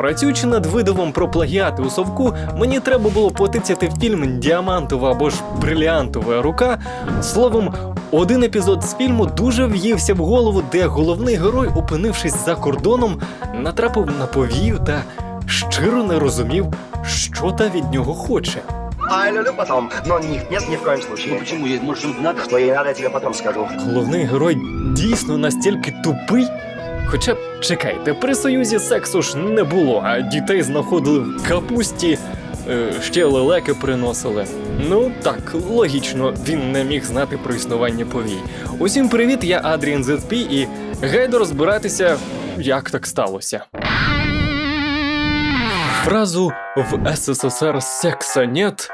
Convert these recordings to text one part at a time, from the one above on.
Працюючи над видавом про плагіати у совку, мені треба було потицяти фільм Діамантова або ж бриліантова рука. Словом, один епізод з фільму дуже в'ївся в голову, де головний герой, опинившись за кордоном, натрапив на повію та щиро не розумів, що та від нього хоче. А люблю потом, но нет, нет, ни в коем случае. Ну почему? Ей, Может, им надо? Что ей надо, я тебе потом скажу. Головний герой дійсно настільки тупий. Хоча чекайте, при союзі сексу ж не було, а дітей знаходили в капусті, е, ще лелеки приносили. Ну так, логічно, він не міг знати про існування повій. Усім привіт, я Адріан ZP і гайдо розбиратися, як так сталося. Фразу в СССР секса нет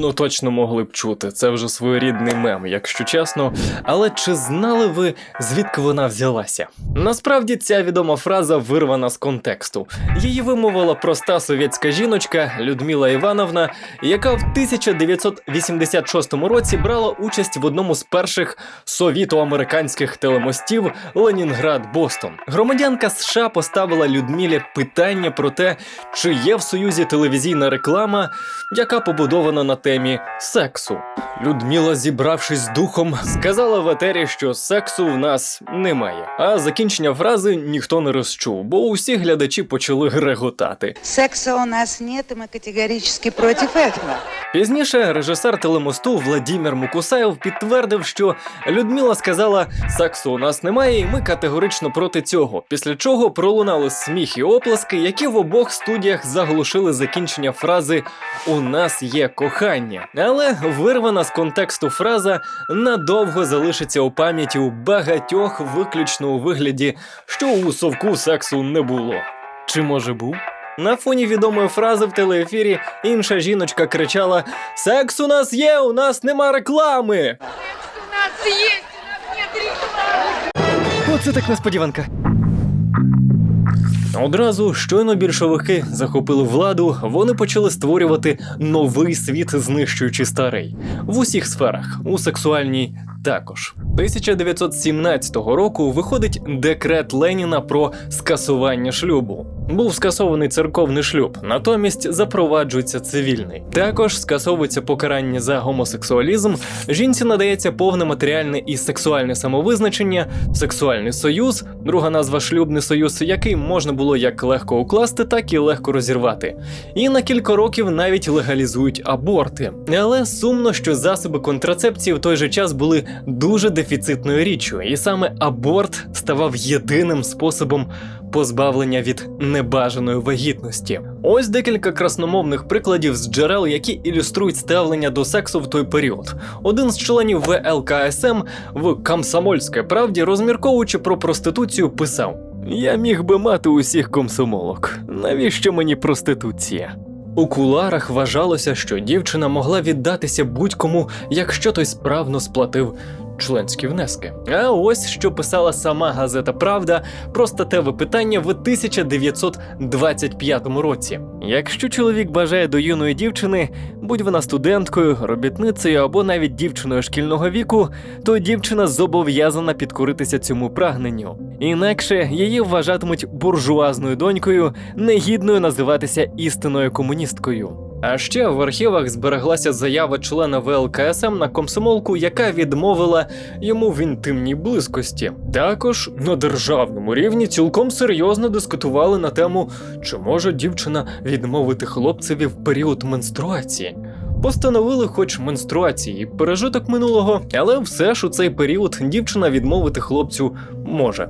Ну, точно могли б чути, це вже своєрідний мем, якщо чесно. Але чи знали ви, звідки вона взялася? Насправді ця відома фраза вирвана з контексту. Її вимовила проста совєтська жіночка Людмила Івановна, яка в 1986 році брала участь в одному з перших совіто-американських телемостів Ленінград-Бостон. Громадянка США поставила Людмилі питання про те, чи є в Союзі телевізійна реклама, яка побудована на темі сексу. Людмила, зібравшись з духом, сказала в етері, що сексу в нас немає. А закінчення фрази ніхто не розчув, бо усі глядачі почали реготати. Секса у нас нет, и мы категорически против этого. Пізніше режисер телемосту Владімір Мукусаєв підтвердив, що Людмила сказала: сексу у нас немає, і ми категорично проти цього. Після чого пролунали сміх і оплески, які в обох студіях заглушили закінчення фрази У нас є кохання. Але вирвана з контексту фраза надовго залишиться у пам'яті у багатьох, виключно у вигляді, що у совку сексу не було. Чи може був? На фоні відомої фрази в телеефірі інша жіночка кричала: Секс у нас є, у нас нема реклами. Секс У нас есть, у нас нет рекламы. Оце так несподіванка. Одразу щойно більшовики захопили владу, вони почали створювати новий світ, знищуючи старий в усіх сферах, у сексуальній також. 1917 року виходить декрет Леніна про скасування шлюбу. Був скасований церковний шлюб, натомість запроваджується цивільний. Також скасовується покарання за гомосексуалізм. Жінці надається повне матеріальне і сексуальне самовизначення, сексуальний союз, друга назва шлюбний союз, який можна було як легко укласти, так і легко розірвати. І на кілька років навіть легалізують аборти. Але сумно, що засоби контрацепції в той же час були дуже дефіцитною річчю, і саме аборт ставав єдиним способом позбавлення від небажаної вагітності. Ось декілька красномовних прикладів з джерел, які ілюструють ставлення до сексу в той період. Один з членів ВЛКСМ в Комсомольській правді, розмірковуючи про проституцію, писав: Я міг би мати усіх комсомолок. Навіщо мені проституція? У куларах вважалося, що дівчина могла віддатися будь-кому, якщо той справно сплатив членські внески. А ось що писала сама газета Правда про статеве питання в 1925 році. Якщо чоловік бажає до юної дівчини, будь вона студенткою, робітницею або навіть дівчиною шкільного віку, то дівчина зобов'язана підкоритися цьому прагненню. Інакше її вважатимуть буржуазною донькою, негідною називатися істинною комуністкою. А ще в архівах збереглася заява члена ВЛКСМ на комсомолку, яка відмовила йому в інтимній близькості. Також на державному рівні цілком серйозно дискутували на тему, чи може дівчина відмовити хлопцеві в період менструації. Постановили хоч менструації пережиток минулого, але все ж у цей період дівчина відмовити хлопцю може.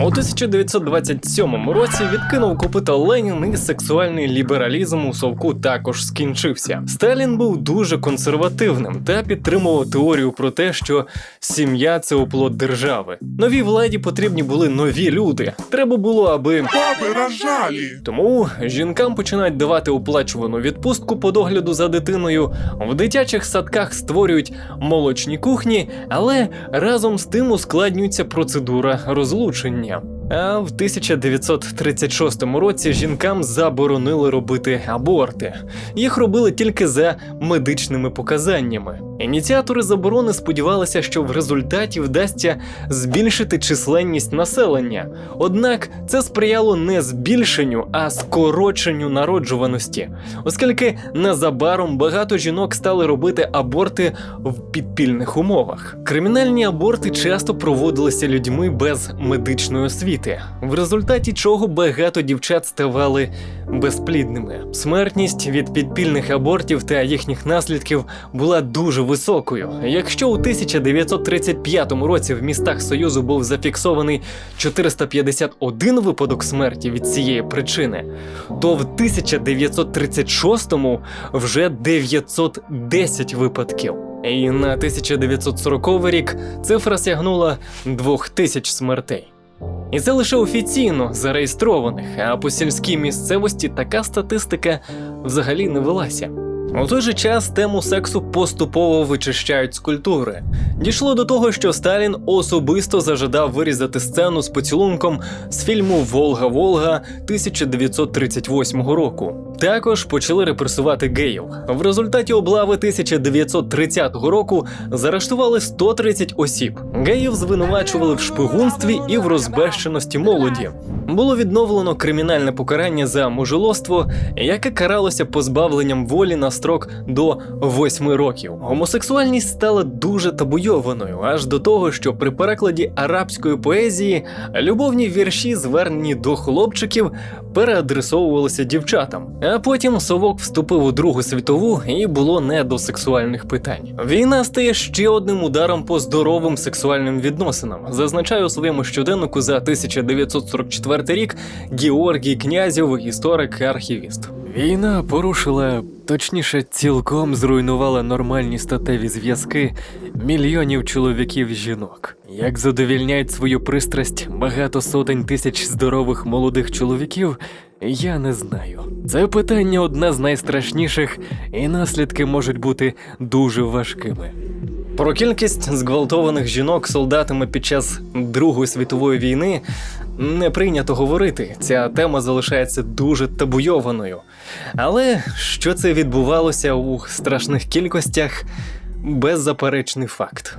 У 1927 році відкинув копита Ленін і сексуальний лібералізм у совку також скінчився. Сталін був дуже консервативним та підтримував теорію про те, що сім'я це оплот держави. Новій владі потрібні були нові люди. Треба було, аби Бабы рожали. тому жінкам починають давати оплачувану відпустку по догляду за дитиною. В дитячих садках створюють молочні кухні, але разом з тим ускладнюється процедура розлучення. А в 1936 році жінкам заборонили робити аборти. Їх робили тільки за медичними показаннями. Ініціатори заборони сподівалися, що в результаті вдасться збільшити численність населення. Однак це сприяло не збільшенню, а скороченню народжуваності, оскільки незабаром багато жінок стали робити аборти в підпільних умовах. Кримінальні аборти часто проводилися людьми без медичної освіти, в результаті чого багато дівчат ставали безплідними. Смертність від підпільних абортів та їхніх наслідків була дуже високою. Якщо у 1935 році в містах Союзу був зафіксований 451 випадок смерті від цієї причини, то в 1936-му вже 910 випадків. І на 1940 рік цифра сягнула 2000 смертей. І це лише офіційно зареєстрованих, а по сільській місцевості така статистика взагалі не велася. У той же час тему сексу поступово вичищають з культури. Дійшло до того, що Сталін особисто зажадав вирізати сцену з поцілунком з фільму Волга Волга 1938 року. Також почали репресувати геїв. В результаті облави 1930 року заарештували 130 осіб. Геїв звинувачували в шпигунстві і в розбещеності молоді. Було відновлено кримінальне покарання за мужелоство, яке каралося позбавленням волі на строк до 8 років. Гомосексуальність стала дуже табуйованою, аж до того, що при перекладі арабської поезії любовні вірші, звернені до хлопчиків, переадресовувалися дівчатам. А потім совок вступив у Другу світову і було не до сексуальних питань. Війна стає ще одним ударом по здоровим сексуальним відносинам. Зазначає у своєму щоденнику за 1944 рік Георгій Князєв, історик і архівіст. Війна порушила, точніше, цілком зруйнувала нормальні статеві зв'язки мільйонів чоловіків і жінок. Як задовільняють свою пристрасть багато сотень тисяч здорових молодих чоловіків, я не знаю. Це питання одне з найстрашніших, і наслідки можуть бути дуже важкими. Про кількість зґвалтованих жінок солдатами під час Другої світової війни не прийнято говорити. Ця тема залишається дуже табуйованою. Але що це відбувалося у страшних кількостях беззаперечний факт.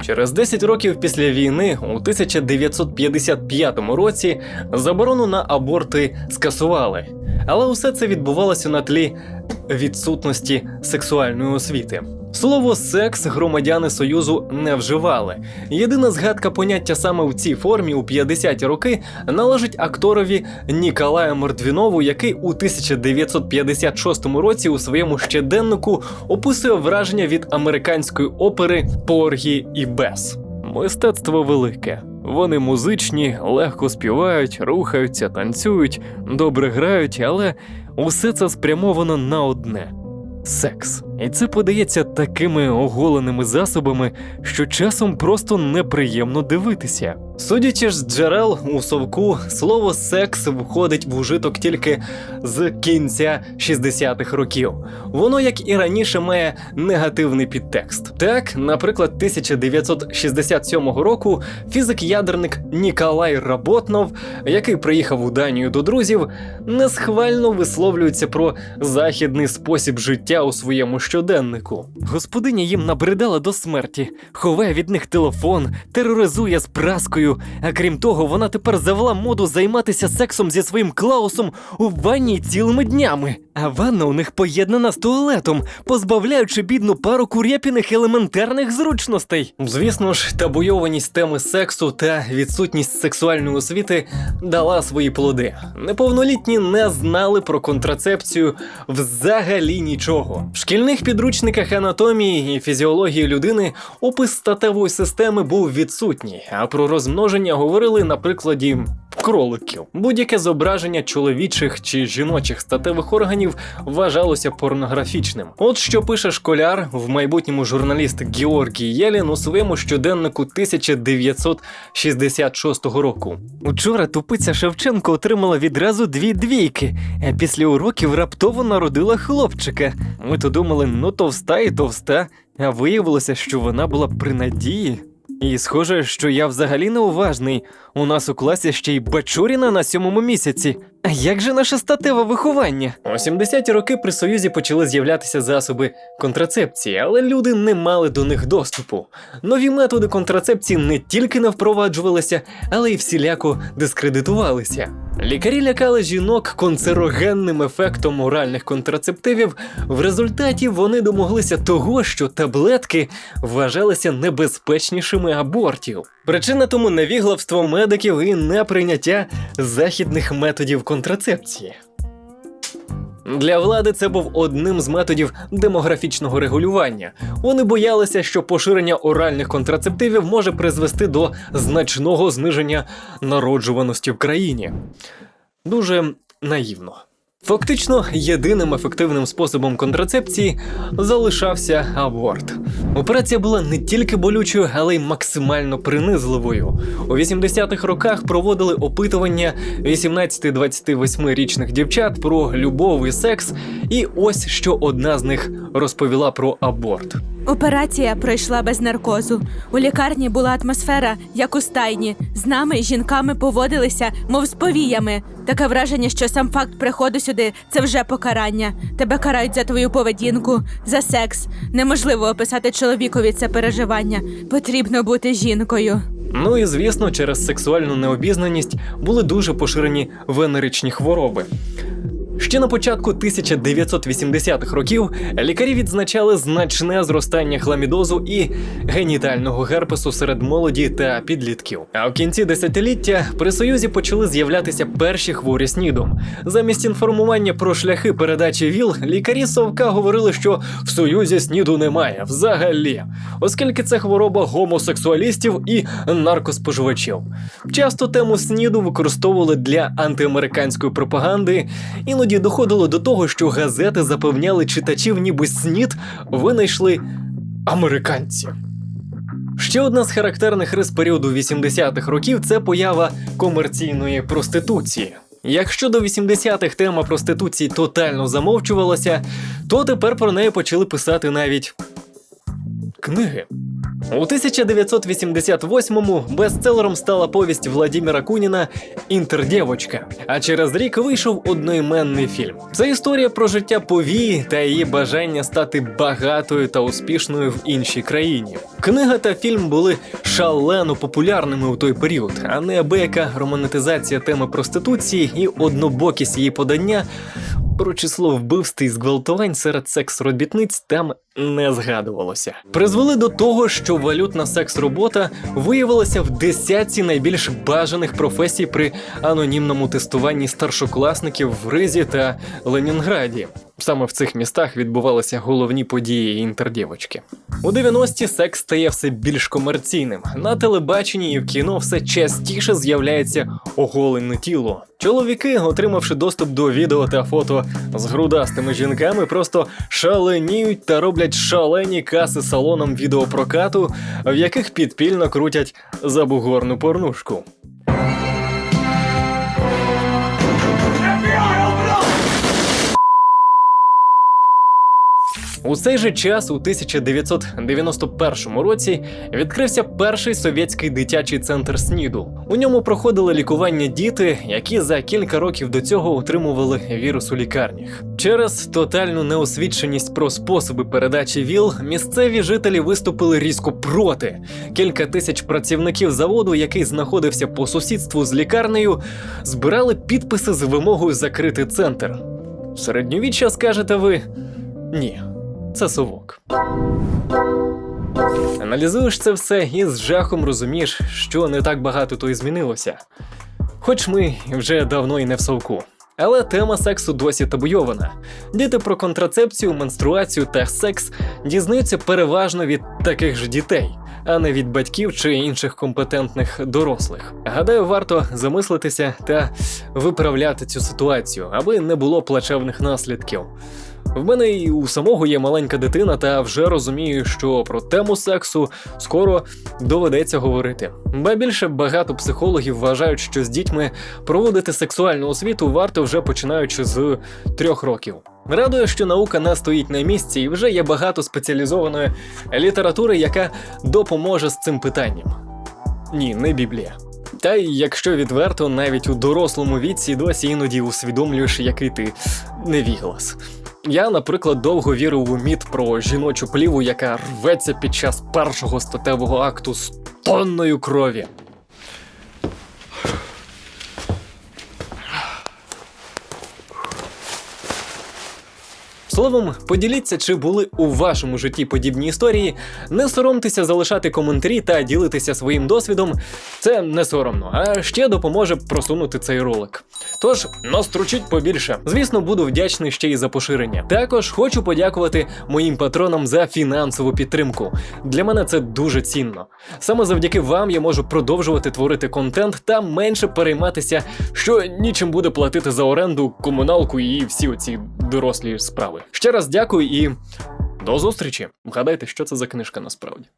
Через 10 років після війни, у 1955 році, заборону на аборти скасували. Але усе це відбувалося на тлі відсутності сексуальної освіти. Слово секс громадяни Союзу не вживали. Єдина згадка поняття саме в цій формі у 50-ті роки належить акторові Ніколаю Мордвінову, який у 1956 році у своєму щоденнику описує враження від американської опери Поргі і Бес. Мистецтво велике. Вони музичні, легко співають, рухаються, танцюють, добре грають, але усе це спрямовано на одне секс. І це подається такими оголеними засобами, що часом просто неприємно дивитися. Судячи з джерел у совку, слово секс входить в ужиток тільки з кінця 60-х років. Воно, як і раніше, має негативний підтекст. Так, наприклад, 1967 року фізик-ядерник Ніколай Работнов, який приїхав у Данію до друзів, несхвально висловлюється про західний спосіб життя у своєму щоденнику. Господиня їм набридала до смерті, ховає від них телефон, тероризує з праскою. А крім того, вона тепер завела моду займатися сексом зі своїм Клаусом у ванні цілими днями. А ванна у них поєднана з туалетом, позбавляючи бідну пару курєпіних елементарних зручностей. Звісно ж, табуйованість теми сексу та відсутність сексуальної освіти дала свої плоди. Неповнолітні не знали про контрацепцію взагалі нічого. В шкільних підручниках анатомії і фізіології людини опис статевої системи був відсутній, а про розмноження говорили на прикладі кроликів. Будь-яке зображення чоловічих чи жіночих статевих органів вважалося порнографічним. От що пише школяр, в майбутньому журналіст Георгій Єлін у своєму щоденнику 1966 року. Учора тупиця Шевченко отримала відразу дві двійки, після уроків раптово народила хлопчика. Ми то думали, ну товста і товста, а виявилося, що вона була при надії. І схоже, що я взагалі неуважний. У нас у класі ще й Бачуріна на сьомому місяці. А як же наше статеве виховання? У 70-ті роки при Союзі почали з'являтися засоби контрацепції, але люди не мали до них доступу. Нові методи контрацепції не тільки не впроваджувалися, але й всіляко дискредитувалися. Лікарі лякали жінок концерогенним ефектом оральних контрацептивів. В результаті вони домоглися того, що таблетки вважалися небезпечнішими абортів. Причина тому невіглавство медиків і неприйняття західних методів контрацепції. Для влади це був одним з методів демографічного регулювання. Вони боялися, що поширення оральних контрацептивів може призвести до значного зниження народжуваності в країні. Дуже наївно. Фактично, єдиним ефективним способом контрацепції залишався аборт. Операція була не тільки болючою, але й максимально принизливою. У 80-х роках проводили опитування 18-28-річних дівчат про любов і секс, і ось що одна з них розповіла про аборт. Операція пройшла без наркозу. У лікарні була атмосфера, як у стайні. З нами, жінками, поводилися, мов з повіями. Таке враження, що сам факт приходу сюди це вже покарання. Тебе карають за твою поведінку, за секс. Неможливо описати чоловікові це переживання. Потрібно бути жінкою. Ну і звісно, через сексуальну необізнаність були дуже поширені венеричні хвороби. Ще на початку 1980-х років лікарі відзначали значне зростання хламідозу і генітального герпесу серед молоді та підлітків. А в кінці десятиліття при союзі почали з'являтися перші хворі снідом. Замість інформування про шляхи передачі ВІЛ, лікарі совка говорили, що в союзі сніду немає взагалі, оскільки це хвороба гомосексуалістів і наркоспоживачів. Часто тему сніду використовували для антиамериканської пропаганди. Іноді доходило до того, що газети запевняли читачів, ніби снід винайшли американці. Ще одна з характерних рис періоду 80-х років це поява комерційної проституції. Якщо до 80-х тема проституції тотально замовчувалася, то тепер про неї почали писати навіть книги. У 1988-му бестселером стала повість Владіміра Куніна Інтердєвочка. А через рік вийшов одноіменний фільм. Це історія про життя повії та її бажання стати багатою та успішною в іншій країні. Книга та фільм були шалено популярними у той період, а неабияка романетизація теми проституції і однобокість її подання. Про число вбивств і зґвалтувань серед секс-робітниць там не згадувалося. Призвели до того, що валютна секс-робота виявилася в десятці найбільш бажаних професій при анонімному тестуванні старшокласників в Ризі та Ленінграді. Саме в цих містах відбувалися головні події інтердівочки. У 90-ті секс стає все більш комерційним. На телебаченні і в кіно все частіше з'являється оголене тіло. Чоловіки, отримавши доступ до відео та фото з грудастими жінками, просто шаленіють та роблять шалені каси салоном відеопрокату, в яких підпільно крутять забугорну порнушку. У цей же час, у 1991 році, відкрився перший совєтський дитячий центр СНІДу. У ньому проходили лікування діти, які за кілька років до цього отримували вірус у лікарнях. Через тотальну неосвідченість про способи передачі ВІЛ місцеві жителі виступили різко проти. Кілька тисяч працівників заводу, який знаходився по сусідству з лікарнею, збирали підписи з вимогою закрити центр. Середньовіччя, скажете ви? Ні це совок. Аналізуєш це все і з жахом розумієш, що не так багато то і змінилося. Хоч ми вже давно і не в совку. Але тема сексу досі табуйована. Діти про контрацепцію, менструацію та секс дізнаються переважно від таких ж дітей, а не від батьків чи інших компетентних дорослих. Гадаю, варто замислитися та виправляти цю ситуацію, аби не було плачевних наслідків. В мене і у самого є маленька дитина, та вже розумію, що про тему сексу скоро доведеться говорити. Ба більше багато психологів вважають, що з дітьми проводити сексуальну освіту варто вже починаючи з трьох років. Радує, що наука не стоїть на місці, і вже є багато спеціалізованої літератури, яка допоможе з цим питанням. Ні, не Біблія. Та й якщо відверто, навіть у дорослому віці досі іноді усвідомлюєш, який ти невіглас. Я, наприклад, довго вірив у міт про жіночу пліву, яка рветься під час першого статевого акту з тонною крові. Словом, поділіться, чи були у вашому житті подібні історії. Не соромтеся залишати коментарі та ділитися своїм досвідом. Це не соромно, а ще допоможе просунути цей ролик. Тож настручіть побільше. Звісно, буду вдячний ще й за поширення. Також хочу подякувати моїм патронам за фінансову підтримку. Для мене це дуже цінно. Саме завдяки вам я можу продовжувати творити контент та менше перейматися, що нічим буде платити за оренду, комуналку і всі оці дорослі справи. Ще раз дякую і до зустрічі. Вгадайте, що це за книжка насправді.